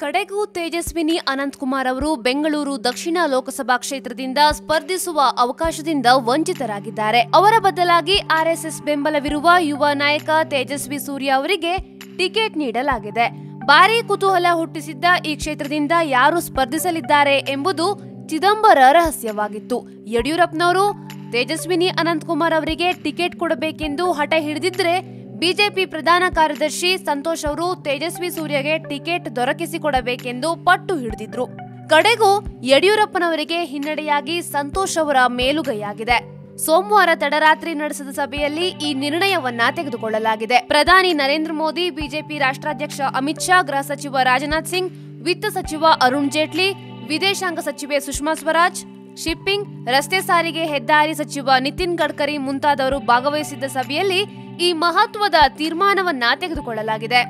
ಕಡೆಗೂ ತೇಜಸ್ವಿನಿ ಅನಂತಕುಮಾರ್ ಅವರು ಬೆಂಗಳೂರು ದಕ್ಷಿಣ ಲೋಕಸಭಾ ಕ್ಷೇತ್ರದಿಂದ ಸ್ಪರ್ಧಿಸುವ ಅವಕಾಶದಿಂದ ವಂಚಿತರಾಗಿದ್ದಾರೆ. ಅವರ ಬದಲಾಗಿ ಆರ್ಎಸ್ಎಸ್ ಬೆಂಬಲವಿರುವ ಯುವ ನಾಯಕ ತೇಜಸ್ವಿ ಸೂರ್ಯ ಅವರಿಗೆ ಟಿಕೆಟ್ ನೀಡಲಾಗಿದೆ. ಭಾರೀ ಕುತೂಹಲ ಹುಟ್ಟಿಸಿದ್ದ ಈ ಕ್ಷೇತ್ರದಿಂದ ಯಾರು ಸ್ಪರ್ಧಿಸಲಿದ್ದಾರೆ ಎಂಬುದು ಚಿದಂಬರ ರಹಸ್ಯವಾಗಿತ್ತು. ಯಡಿಯೂರಪ್ಪನವರು ತೇಜಸ್ವಿನಿ ಅನಂತಕುಮಾರ್ ಅವರಿಗೆ ಟಿಕೆಟ್ ಕೊಡಬೇಕೆಂದು ಹಠ ಹಿಡಿದಿದ್ರೆ ಬಿಜೆಪಿ ಪ್ರಧಾನ ಕಾರ್ಯದರ್ಶಿ ಸಂತೋಷ್ ಅವರು ತೇಜಸ್ವಿ ಸೂರ್ಯಗೆ ಟಿಕೆಟ್ ದೊರಕಿಸಿಕೊಡಬೇಕೆಂದು ಪಟ್ಟು ಹಿಡಿದಿದ್ರು. ಕಡೆಗೂ ಯಡಿಯೂರಪ್ಪನವರಿಗೆ ಹಿನ್ನಡೆಯಾಗಿ ಸಂತೋಷ್ ಅವರ ಮೇಲುಗೈಯಾಗಿದೆ. ಸೋಮವಾರ ತಡರಾತ್ರಿ ನಡೆಸಿದ ಸಭೆಯಲ್ಲಿ ಈ ನಿರ್ಣಯವನ್ನ ತೆಗೆದುಕೊಳ್ಳಲಾಗಿದೆ. ಪ್ರಧಾನಿ ನರೇಂದ್ರ ಮೋದಿ, ಬಿಜೆಪಿ ರಾಷ್ಟ್ರಾಧ್ಯಕ್ಷ ಅಮಿತ್ ಶಾ, ಗೃಹ ಸಚಿವ ರಾಜನಾಥ್ ಸಿಂಗ್, ವಿತ್ತ ಸಚಿವ ಅರುಣ್ ಜೇಟ್ಲಿ, ವಿದೇಶಾಂಗ ಸಚಿವೆ ಸುಷ್ಮಾ ಸ್ವರಾಜ್, ಶಿಪ್ಪಿಂಗ್, ರಸ್ತೆ ಸಾರಿಗೆ ಹೆದ್ದಾರಿ ಸಚಿವ ನಿತಿನ್ ಗಡ್ಕರಿ ಮುಂತಾದವರು ಭಾಗವಹಿಸಿದ್ದ ಸಭೆಯಲ್ಲಿ ಈ ಮಹತ್ವದ ತೀರ್ಮಾನವನ್ನ ತೆಗೆದುಕೊಳ್ಳಲಾಗಿದೆ.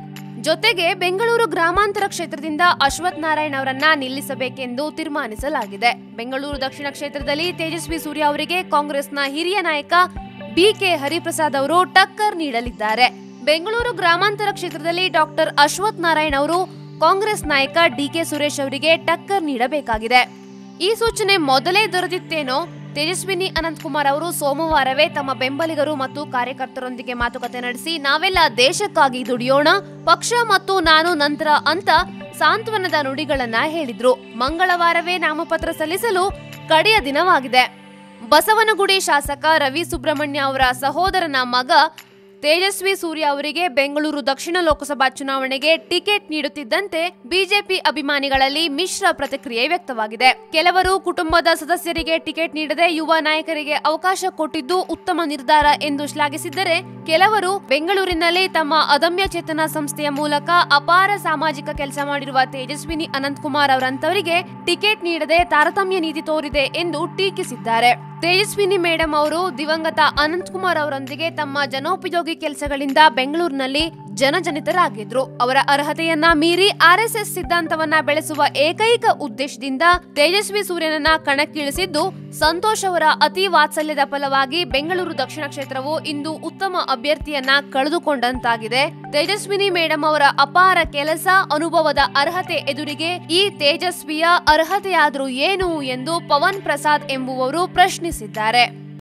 ಜೊತೆಗೆ ಬೆಂಗಳೂರು ಗ್ರಾಮಾಂತರ ಕ್ಷೇತ್ರದಿಂದ ಅಶ್ವಥ್ ನಾರಾಯಣ್ ಅವರನ್ನ ನಿಲ್ಲಿಸಬೇಕೆಂದು ತೀರ್ಮಾನಿಸಲಾಗಿದೆ. ಬೆಂಗಳೂರು ದಕ್ಷಿಣ ಕ್ಷೇತ್ರದಲ್ಲಿ ತೇಜಸ್ವಿ ಸೂರ್ಯ ಅವರಿಗೆ ಕಾಂಗ್ರೆಸ್ನ ಹಿರಿಯ ನಾಯಕ ಬಿಕೆ ಹರಿಪ್ರಸಾದ್ ಅವರು ಟಕ್ಕರ್ ನೀಡಲಿದ್ದಾರೆ. ಬೆಂಗಳೂರು ಗ್ರಾಮಾಂತರ ಕ್ಷೇತ್ರದಲ್ಲಿ ಡಾಕ್ಟರ್ ಅಶ್ವಥ್ ನಾರಾಯಣ್ ಅವರು ಕಾಂಗ್ರೆಸ್ ನಾಯಕ ಡಿಕೆ ಸುರೇಶ್ ಅವರಿಗೆ ಟಕ್ಕರ್ ನೀಡಬೇಕಾಗಿದೆ. ಈ ಸೂಚನೆ ಮೊದಲೇ ದೊರೆತಿತ್ತೇನೋ ತೇಜಸ್ವಿನಿ ಅನಂತಕುಮಾರ್ ಅವರು ಸೋಮವಾರವೇ ತಮ್ಮ ಬೆಂಬಲಿಗರು ಮತ್ತು ಕಾರ್ಯಕರ್ತರೊಂದಿಗೆ ಮಾತುಕತೆ ನಡೆಸಿ, ನಾವೆಲ್ಲ ದೇಶಕ್ಕಾಗಿ ದುಡಿಯೋಣ, ಪಕ್ಷ ಮತ್ತು ನಾನು ನಂತರ ಅಂತ ಸಾಂತ್ವನದ ನುಡಿಗಳನ್ನ ಹೇಳಿದ್ರು. ಮಂಗಳವಾರವೇ ನಾಮಪತ್ರ ಸಲ್ಲಿಸಲು ಕಡೆಯ ದಿನವಾಗಿದೆ. ಬಸವನಗುಡಿ ಶಾಸಕ ರವಿ ಸುಬ್ರಹ್ಮಣ್ಯ ಅವರ ಸಹೋದರನ ಮಗ ತೇಜಸ್ವಿ ಸೂರ್ಯ ಅವರಿಗೆ ಬೆಂಗಳೂರು ದಕ್ಷಿಣ ಲೋಕಸಭಾ ಚುನಾವಣೆಗೆ ಟಿಕೆಟ್ ನೀಡುತ್ತಿದ್ದಂತೆ ಬಿಜೆಪಿ ಅಭಿಮಾನಿಗಳಲ್ಲಿ ಮಿಶ್ರ ಪ್ರತಿಕ್ರಿಯೆ ವ್ಯಕ್ತವಾಗಿದೆ. ಕೆಲವರು ಕುಟುಂಬದ ಸದಸ್ಯರಿಗೆ ಟಿಕೆಟ್ ನೀಡದೆ ಯುವ ನಾಯಕರಿಗೆ ಅವಕಾಶ ಕೊಟ್ಟಿದ್ದು ಉತ್ತಮ ನಿರ್ಧಾರ ಎಂದು ಶ್ಲಾಘಿಸಿದ್ದರೆ ಕೆಲವರು ಬೆಂಗಳೂರಿನಲ್ಲಿ ತಮ್ಮ ಅದಮ್ಯ ಚೇತನ ಸಂಸ್ಥೆಯ ಮೂಲಕ ಅಪಾರ ಸಾಮಾಜಿಕ ಕೆಲಸ ಮಾಡಿರುವ ತೇಜಸ್ವಿನಿ ಅನಂತಕುಮಾರ್ ಅವರಂತವರಿಗೆ ಟಿಕೆಟ್ ನೀಡದೆ ತಾರತಮ್ಯ ನೀತಿ ತೋರಿದೆ ಎಂದು ಟೀಕಿಸಿದ್ದಾರೆ. ತೇಜಸ್ವಿನಿ ಮೇಡಮ್ ಅವರು ದಿವಂಗತ ಅನಂತಕುಮಾರ್ ಅವರೊಂದಿಗೆ ತಮ್ಮ ಜನೋಪಯೋಗಿ ಕೆಲಸಗಳಿಂದ ಬೆಂಗಳೂರಿನಲ್ಲಿ ಜನಜನಿತರಾಗಿದ್ರು. ಅವರ ಅರ್ಹತೆಯನ್ನ ಮೀರಿ ಆರ್ಎಸ್ಎಸ್ ಸಿದ್ಧಾಂತವನ್ನ ಬೆಳೆಸುವ ಏಕೈಕ ಉದ್ದೇಶದಿಂದ ತೇಜಸ್ವಿ ಸೂರ್ಯನನ್ನ ಕಣಕ್ಕಿಳಿಸಿದ್ದು, ಸಂತೋಷ್ ಅವರ ಅತಿ ವಾತ್ಸಲ್ಯದ ಫಲವಾಗಿ ಬೆಂಗಳೂರು ದಕ್ಷಿಣ ಕ್ಷೇತ್ರವು ಇಂದು ಉತ್ತಮ ಅಭ್ಯರ್ಥಿಯನ್ನ ಕಳೆದುಕೊಂಡಂತಾಗಿದೆ. ತೇಜಸ್ವಿನಿ ಮೇಡಂ ಅವರ ಅಪಾರ ಕೆಲಸ, ಅನುಭವದ ಅರ್ಹತೆ ಎದುರಿಗೆ ಈ ತೇಜಸ್ವಿಯ ಅರ್ಹತೆಯಾದ್ರೂ ಏನು ಎಂದು ಪವನ್ ಪ್ರಸಾದ್ ಎಂಬುವವರು ಪ್ರಶ್ನಿಸಿದ್ದಾರೆ.